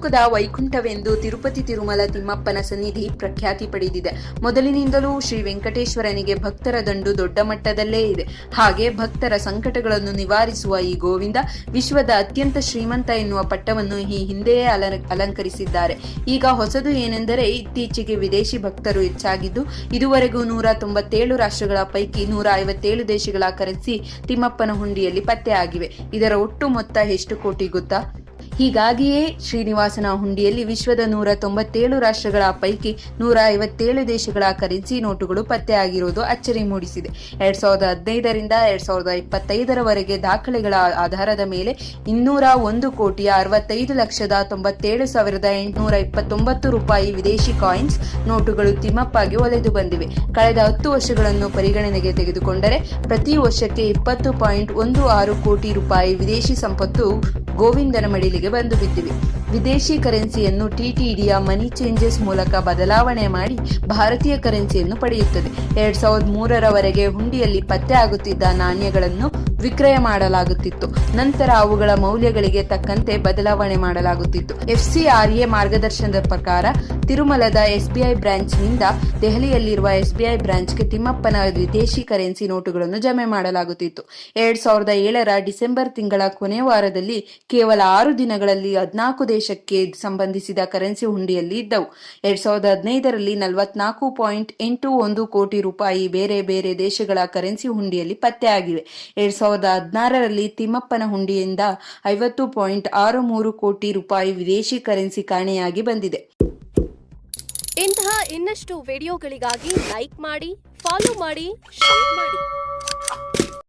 ಭೂಲೋಕದ ವೈಕುಂಠವೆಂದು ತಿರುಪತಿ ತಿರುಮಲ ತಿಮ್ಮಪ್ಪನ ಸನ್ನಿಧಿ ಪ್ರಖ್ಯಾತಿ ಪಡೆದಿದೆ. ಮೊದಲಿನಿಂದಲೂ ಶ್ರೀ ವೆಂಕಟೇಶ್ವರನಿಗೆ ಭಕ್ತರ ದಂಡು ದೊಡ್ಡ ಮಟ್ಟದಲ್ಲೇ ಇದೆ. ಹಾಗೆ ಭಕ್ತರ ಸಂಕಟಗಳನ್ನು ನಿವಾರಿಸುವ ಈ ಗೋವಿಂದ ವಿಶ್ವದ ಅತ್ಯಂತ ಶ್ರೀಮಂತ ಎನ್ನುವ ಪಟ್ಟವನ್ನು ಈ ಹಿಂದೆಯೇ ಅಲ- ಅಲಂಕರಿಸಿದ್ದಾರೆ. ಈಗ ಹೊಸದು ಏನೆಂದರೆ ಇತ್ತೀಚೆಗೆ ವಿದೇಶಿ ಭಕ್ತರು ಹೆಚ್ಚಾಗಿದ್ದು, ಇದುವರೆಗೂ ನೂರ ತೊಂಬತ್ತೇಳು ರಾಷ್ಟ್ರಗಳ ಪೈಕಿ ನೂರ ಐವತ್ತೇಳು ದೇಶಗಳ ಕರೆನ್ಸಿ ತಿಮ್ಮಪ್ಪನ ಹುಂಡಿಯಲ್ಲಿ ಪತ್ತೆಯಾಗಿವೆ ಇದರ ಒಟ್ಟು ಮೊತ್ತ ಎಷ್ಟು ಕೋಟಿ ಗೊತ್ತಾ? ಹೀಗಾಗಿಯೇ ಶ್ರೀನಿವಾಸನ ಹುಂಡಿಯಲ್ಲಿ ವಿಶ್ವದ ನೂರ ತೊಂಬತ್ತೇಳು ರಾಷ್ಟ್ರಗಳ ಪೈಕಿ ನೂರ ಐವತ್ತೇಳು ದೇಶಗಳ ಕರೆನ್ಸಿ ನೋಟುಗಳು ಪತ್ತೆಯಾಗಿರುವುದು ಅಚ್ಚರಿ ಮೂಡಿಸಿದೆ. ಎರಡ್ ಸಾವಿರದ ಹದಿನೈದರಿಂದ ಎರಡ್ ಸಾವಿರದ ಇಪ್ಪತ್ತೈದರವರೆಗೆ ದಾಖಲೆಗಳ ಆಧಾರದ ಮೇಲೆ ಇನ್ನೂರ ಒಂದು ಕೋಟಿಯ ಅರವತ್ತೈದು ಲಕ್ಷದ ತೊಂಬತ್ತೇಳು ಸಾವಿರದ ಎಂಟುನೂರ ಇಪ್ಪತ್ತೊಂಬತ್ತು ರೂಪಾಯಿ ವಿದೇಶಿ ಕಾಯಿನ್ಸ್ ನೋಟುಗಳು ತಿಮ್ಮಪ್ಪಾಗಿ ಒಲೆದು ಬಂದಿವೆ. ಕಳೆದ ಹತ್ತು ವರ್ಷಗಳನ್ನು ಪರಿಗಣನೆಗೆ ತೆಗೆದುಕೊಂಡರೆ ಪ್ರತಿ ವರ್ಷಕ್ಕೆ ಇಪ್ಪತ್ತು ಪಾಯಿಂಟ್ ಒಂದು ಆರು ಕೋಟಿ ರೂಪಾಯಿ ವಿದೇಶಿ ಸಂಪತ್ತು ಗೋವಿಂದನ ಮಡಿಲಿಗೆ ಬಂದು ಬಿದ್ದಿವೆ ವಿದೇಶಿ ಕರೆನ್ಸಿಯನ್ನು ಟಿಟಿಡಿಯ ಮನಿ ಚೇಂಜಸ್ ಮೂಲಕ ಬದಲಾವಣೆ ಮಾಡಿ ಭಾರತೀಯ ಕರೆನ್ಸಿಯನ್ನು ಪಡೆಯುತ್ತದೆ. ಎರಡ್ ಸಾವಿರದ ಮೂರರವರೆಗೆ ಹುಂಡಿಯಲ್ಲಿ ಪತ್ತೆ ಆಗುತ್ತಿದ್ದ ನಾಣ್ಯಗಳನ್ನು ವಿಕ್ರಯ ಮಾಡಲಾಗುತ್ತಿತ್ತು. ನಂತರ ಅವುಗಳ ಮೌಲ್ಯಗಳಿಗೆ ತಕ್ಕಂತೆ ಬದಲಾವಣೆ ಮಾಡಲಾಗುತ್ತಿತ್ತು. ಎಫ್ಸಿಆರ್ಎ ಮಾರ್ಗದರ್ಶನದ ಪ್ರಕಾರ, ತಿರುಮಲದ ಎಸ್ಬಿಐ ಬ್ರಾಂಚ್ನಿಂದ ದೆಹಲಿಯಲ್ಲಿರುವ ಎಸ್ಬಿಐ ಬ್ರಾಂಚ್ಗೆ ತಿಮ್ಮಪ್ಪನ ವಿದೇಶಿ ಕರೆನ್ಸಿ ನೋಟುಗಳನ್ನು ಜಮೆ ಮಾಡಲಾಗುತ್ತಿತ್ತು. ಎರಡ್ ಸಾವಿರದ ಏಳರ ಡಿಸೆಂಬರ್ ತಿಂಗಳ ಕೊನೆ ವಾರದಲ್ಲಿ ಕೇವಲ ಆರು ದಿನಗಳಲ್ಲಿ ಹದಿನಾಲ್ಕು ದೇಶಕ್ಕೆ ಸಂಬಂಧಿಸಿದ ಕರೆನ್ಸಿ ಹುಂಡಿಯಲ್ಲಿ ಇದ್ದವು. ಎರಡ್ ಸಾವಿರದ ಹದಿನೈದರಲ್ಲಿ ನಲವತ್ನಾಲ್ಕು ಪಾಯಿಂಟ್ ಎಂಟು ಒಂದು ಕೋಟಿ ರೂಪಾಯಿ ಬೇರೆ ಬೇರೆ ದೇಶಗಳ ಕರೆನ್ಸಿ ಹುಂಡಿಯಲ್ಲಿ ಪತ್ತೆಯಾಗಿವೆ. ಎರಡ್ ಸಾವಿರದ ಹದಿನಾರರಲ್ಲಿ ತಿಮ್ಮಪ್ಪನ ಹುಂಡಿಯಿಂದ ಐವತ್ತು ಪಾಯಿಂಟ್ ಆರು ಮೂರು ಕೋಟಿ ರೂಪಾಯಿ ವಿದೇಶಿ ಕರೆನ್ಸಿ ಕಾಣೆಯಾಗಿ ಬಂದಿದೆ. ಇಂತಹ ಇನ್ನಷ್ಟು ವಿಡಿಯೋಗಳಿಗಾಗಿ ಲೈಕ್ ಮಾಡಿ, ಫಾಲೋ ಮಾಡಿ, ಶೇರ್ ಮಾಡಿ.